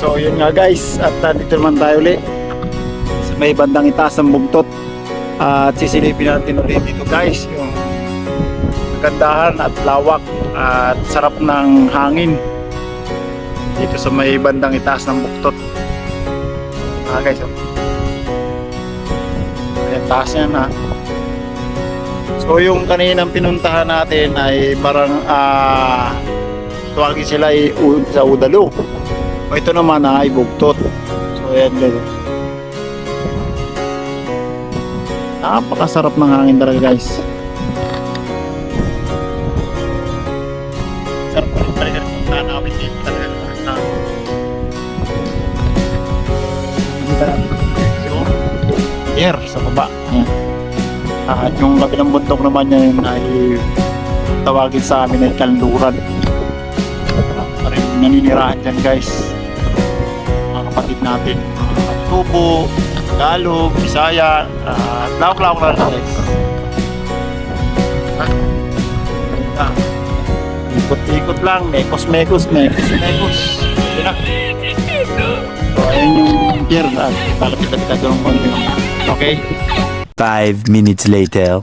So yun nga guys, at uh, dito naman tayo ulit sa may bandang itaas ng bugtot. at sisilipin natin ulit dito guys, yung kagandahan at lawak at sarap ng hangin dito sa may bandang itaas ng bugtot. Ah guys, oh. Ayan, taas yan ha. So yung kaninang pinuntahan natin ay parang ah tuwagin sila sa Udalo. O ito naman ay bugtot. So ayan guys. Napakasarap ng hangin talaga guys. Sarap rin talaga ng namin dito talaga. Na, yung air sa baba. Ayan. At yung kabilang bundok naman yan ay tawagin sa amin ay kanluran. Parang naninirahan dyan guys. Natin. Tubo, Tagalog, Bisaya, at lawak-lawak na guys. Ah, Ikot-ikot lang, mekos-mekos, mekos-mekos. Yun na. So, ayun yung pier at palapit-lapit doon konti. Okay? Five minutes later.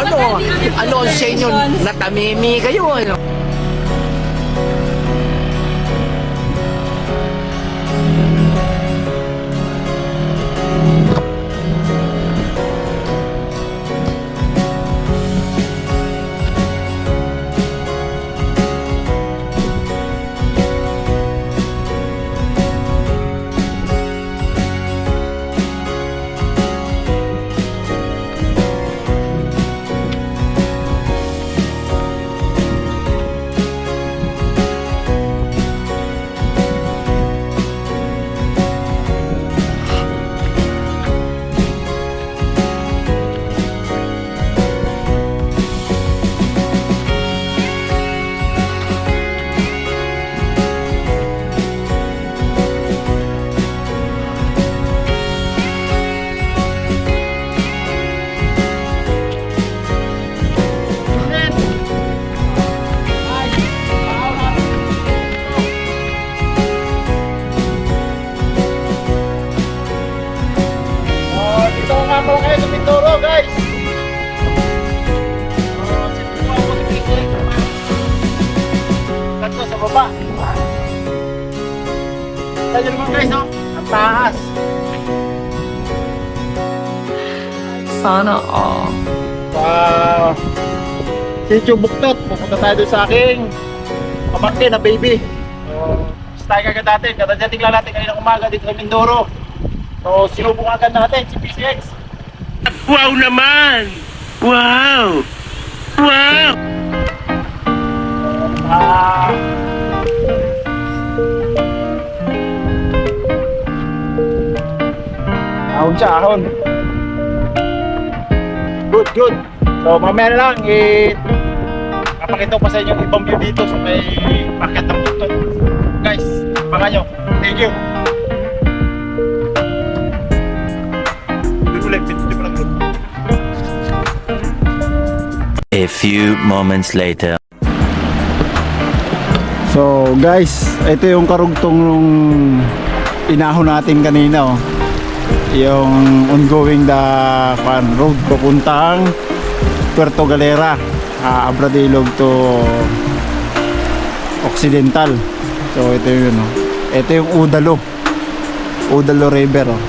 Ano, ano, ang sa inyo? Natamimi kayo, ano? Nyo naman guys, oh. Ang taas. Sana all. Wow. Sitio Buktot. Pupunta tayo doon sa aking pamangkin na baby. So, tayo kagad natin. Katadating lang natin kanina umaga dito sa Mindoro. So, sinubong agad natin si PCX. Wow naman! Wow! Wow! Ah. Ahon siya, ahon. Good, good. So, mamaya na lang, eh, papakita ko pa sa inyo yung ibang view dito sa may packet ng buktot. Guys, abangan nyo. Thank you. A few moments later. So guys, ito yung karugtong nung inahon natin kanina oh. Yung ongoing the fan road papuntang Puerto Galera, uh, Abradilog to Occidental. So ito yun oh. Ito yung Udalo. Udalo River oh.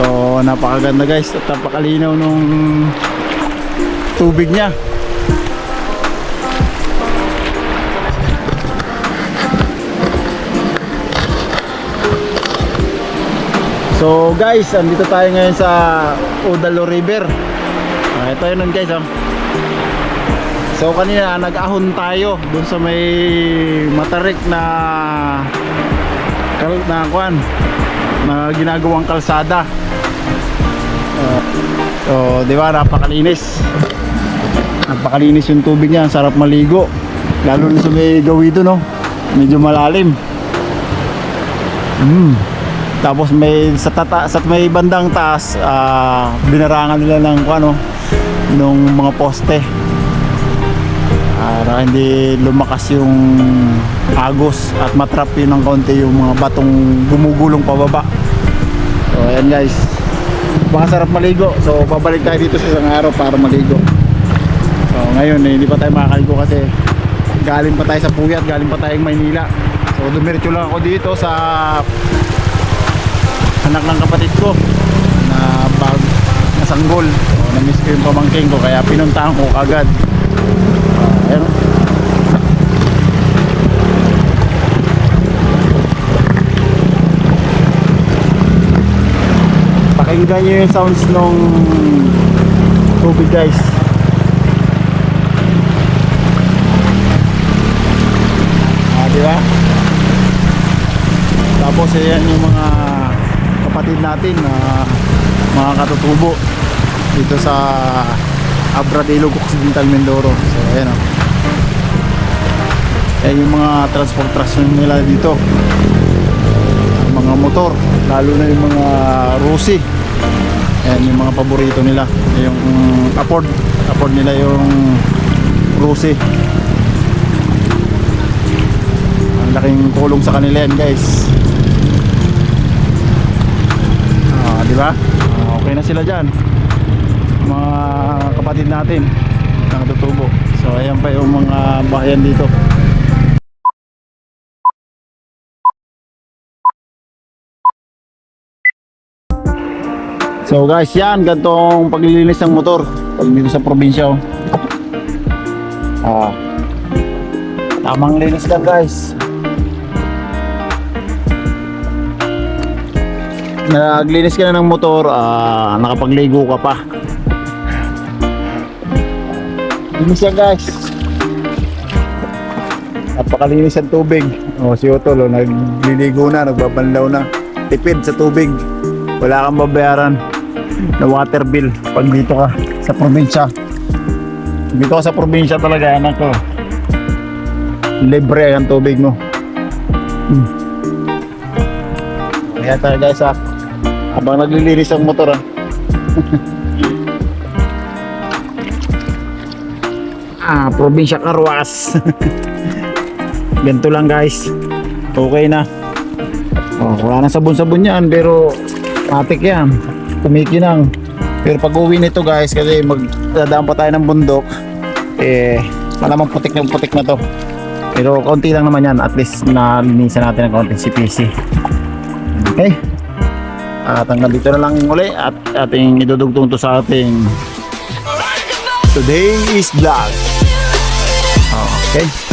So napakaganda guys at napakalinaw nung tubig niya. So guys, andito tayo ngayon sa Udalo River. Ah, ito yun guys. Oh. So kanina nag-ahon tayo dun sa may matarik na kal- na kuan na ginagawang kalsada. Uh, so, di ba, napakalinis. Napakalinis yung tubig niya, sarap maligo. Lalo na sa may gawido, no? Medyo malalim. Mm. Tapos may sa tata, sa may bandang taas, ah, binarangan nila ng ano, nung mga poste. Para hindi lumakas yung agos at matrap yun ng konti yung mga batong gumugulong pababa. So ayan guys. Baka sarap maligo. So babalik tayo dito sa isang araw para maligo. So ngayon eh, hindi pa tayo makakaligo kasi galing pa tayo sa Puyat, galing pa tayong Maynila. So dumiretso lang ako dito sa anak ng kapatid ko na bag na sanggol. So na-miss ko yung pamangking ko kaya pinuntahan ko agad. Uh, ayun. Pakinggan nyo yung sounds nung tubig guys. Ah, di ba? Tapos ayan yung mga kapatid natin na mga katutubo dito sa Abra de Ilog Occidental Mindoro. So ayan o. Ayan yung mga transportasyon nila dito. Ang mga motor, lalo na yung mga Rusi. Ayan yung mga paborito nila. Yung afford, afford nila yung Rusi. Ang laking tulong sa kanila yan guys. Ah, di ba? Ah, okay na sila diyan. Mga kapatid natin na natutubo. So ayan pa yung mga bahayan dito. So guys, yan gantong paglilinis ng motor pag dito sa probinsya. oh. Ah. Tamang linis lang guys. Naglinis ka na ng motor, ah, nakapagligo ka pa. Linis yan guys. Napakalinis ang tubig. O si Otol, oh, nagliligo na, nagbabanlaw na. Tipid sa tubig. Wala kang babayaran na water bill pag dito ka sa probinsya. Dito ka sa probinsya talaga, anak ko. Libre ang tubig mo. Hmm. Kaya tayo guys ah. Habang naglilinis ang motor ah. ah, probinsya Karwas. Ganito lang guys. Okay na. Oh, wala na sabon-sabon yan pero matik yan. Kumikinang. Pero pag uwi nito guys kasi magdadaan pa tayo ng bundok eh malamang putik na putik na to. Pero konti lang naman yan. At least nalinisan natin ng konti si PC. Okay. At hanggang dito na lang uli at ating idudugtong to sa ating Today is Vlog. Okay.